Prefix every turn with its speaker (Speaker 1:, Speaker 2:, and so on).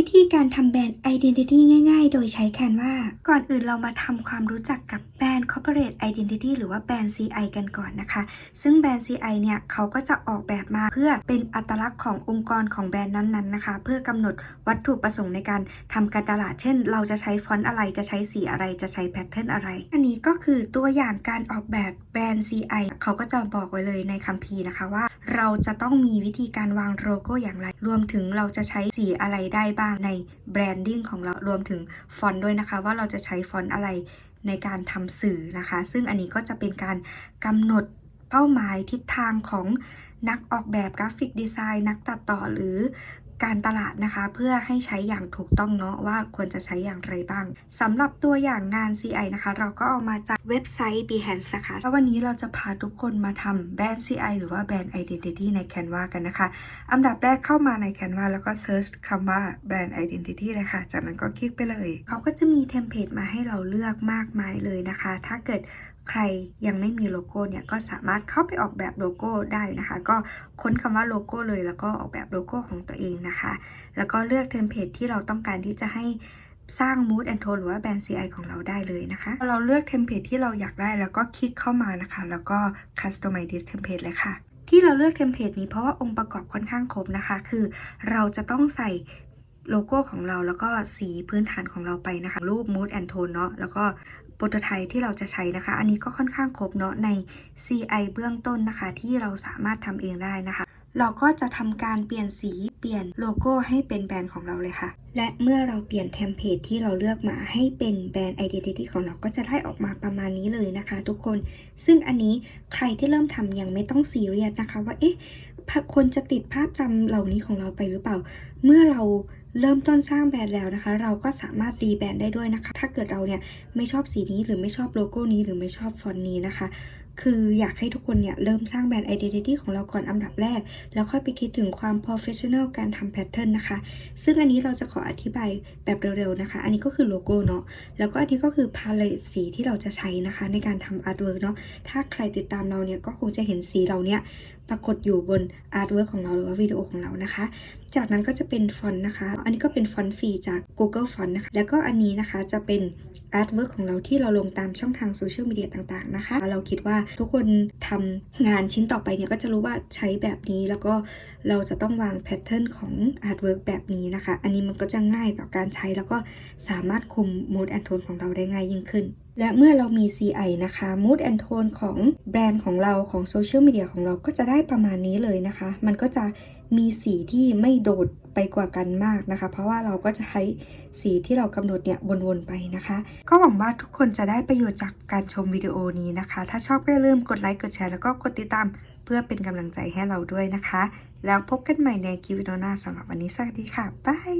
Speaker 1: วิธีการทำแบรนด์ Identity ง่ายๆ โดยใช้ Canva ก่อนอื่นเรามาทำความรู้จักกับแบรนด์ Corporate Identity หรือว่าแบรนด์ CI กันก่อนนะคะ ซึ่งแบรนด์ CI เนี่ยเขาก็จะออกแบบมาเพื่อเป็นอัตลักษณ์ขององค์กรของแบรนด์นั้นๆนะคะ เพื่อกำหนดวัตถุประสงค์ในการทำการตลาด เช่น เราจะใช้ฟอนต์อะไร จะใช้สีอะไรจะใช้แพทเทิร์นอะไร อันนี้ก็คือตัวอย่างการออกแบบแบรนด์ CI เขาก็จะบอกไว้เลยในคัมภีร์นะคะว่า เราจะต้องมีวิธีการวางโลโก้อย่างไร รวมถึงเราจะใช้สีอะไรได้บ้างในแบรนดิ้งของเรา รวมถึงฟอนต์ด้วยนะคะ ว่าเราจะใช้ฟอนต์อะไรในการทำสื่อนะคะ ซึ่งอันนี้ก็จะเป็นการกำหนดเป้าหมายทิศทางของนักออกแบบกราฟิกดีไซน์นักตัดต่อหรือ การตลาดนะคะ เพื่อให้ใช้อย่างถูกต้องเนาะว่าควรจะใช้อย่างไรบ้างสำหรับตัวอย่างงาน CI นะคะ เราก็เอามาจากเว็บไซต์ Behance นะคะแล้ววันนี้เราจะพาทุกคนมาทำแบรนด์ CI หรือว่าแบรนด์ Identity ใน Canva กันนะคะ อันดับแรกเข้ามาใน Canva แล้วก็ Search คำว่า Brand Identity เลยค่ะ จากนั้นก็คลิกไปเลย เขาก็จะมีเทมเพลตมาให้เราเลือกมากมายเลยนะคะ ถ้าเกิด ใครยังไม่มีโลโก้เนี่ยก็สามารถเข้าไปออกแบบโลโก้ได้นะคะ ก็ค้นคำว่าโลโก้เลยแล้วก็ออกแบบโลโก้ของตัวเองนะคะ แล้วก็เลือกเทมเพลตที่เราต้องการที่จะให้สร้าง mood and tone หรือว่าแบรนด์ CI ของเราได้เลยนะคะ เราเลือกเทมเพลตที่เราอยากได้แล้วก็คลิกเข้ามานะคะ แล้วก็ customize this template เลยค่ะ ที่เราเลือกเทมเพลตนี้เพราะว่าองค์ประกอบค่อนข้างครบนะคะ คือเราจะต้องใส่ โลโก้ของเราแล้วก็สีพื้นฐานของเราไปนะคะ รูป mood and tone เนาะแล้วก็โปรโตไทป์ที่เราจะใช้นะคะ อันนี้ก็ค่อนข้างครบเนาะใน CI เบื้องต้นนะคะ ที่เราสามารถทำเองได้นะคะ เราก็จะทำการเปลี่ยนสีเปลี่ยนโลโก้ให้เป็นแบรนด์ของเราเลยค่ะ และเมื่อเราเปลี่ยนเทมเพลตที่เราเลือกมาให้เป็นแบรนด์ Identity ของเราก็จะได้ออกมาประมาณนี้เลยนะคะ ทุกคน ซึ่งอันนี้ใครที่เริ่มทำยังไม่ต้องซีเรียสนะคะ ว่าเอ๊ะคนจะติดภาพจำเหล่านี้ของเราไปหรือเปล่า เมื่อเรา เริ่มต้นสร้างแบรนด์แล้วนะคะ เราก็สามารถรีแบรนด์ได้ด้วยนะคะ ถ้าเกิดเราเนี่ยไม่ชอบสีนี้หรือไม่ชอบโลโก้นี้หรือไม่ชอบฟอนต์นี้นะคะ คืออยากให้ทุกคนเนี่ยเริ่มสร้างแบรนด์ identity ของเราก่อนอันดับแรก แล้วค่อยไปคิดถึงความ professional การทำแพทเทิร์นนะคะ ซึ่งอันนี้เราจะขออธิบายแบบเร็วๆนะคะ อันนี้ก็คือโลโก้เนาะแล้วก็อันนี้ก็คือพาเลตสีที่เราจะใช้นะคะ ในการทำอาร์ตเวิร์กเนาะถ้าใครติดตามเราเนี่ยก็คงจะเห็นสีเราเนี่ยปรากฏอยู่บนอาร์ตเวิร์กของเราหรือว่าวิดีโอของเรานะคะ จากนั้นก็จะเป็นฟอนต์นะคะ อันนี้ก็เป็นฟอนต์ฟรีจาก Google Font นะคะ แล้วก็อันนี้นะคะจะเป็น อาร์ตเวิร์กของเราที่เราลงตามช่องทางโซเชียลมีเดียต่างๆนะคะ เราคิดว่าทุกคนทำงานชิ้นต่อไปเนี่ยก็จะรู้ว่าใช้แบบนี้แล้วก็เราจะต้องวางแพทเทิร์นของอาร์ตเวิร์กแบบนี้นะคะ อันนี้มันก็จะง่ายต่อการใช้แล้วก็สามารถคุม mood and tone ของเราได้ง่ายยิ่งขึ้นและเมื่อเรามี CI นะคะ mood and tone ของแบรนด์ของเราของโซเชียลมีเดียของเราก็จะได้ประมาณนี้เลยนะคะ มันก็จะ มีสีที่ไม่โดดไปกว่ากันมากนะคะ เพราะว่าเราก็จะใช้สีที่เรากำหนดเนี่ยวนๆไปนะคะ ก็หวังว่าทุกคนจะได้ประโยชน์จากการชมวิดีโอนี้นะคะ ถ้าชอบก็อย่าลืมกดไลค์กดแชร์แล้วก็กดติดตามเพื่อเป็นกำลังใจให้เราด้วยนะคะ แล้วพบกันใหม่ในคลิปวิดีโอหน้าสำหรับวันนี้สวัสดีค่ะบาย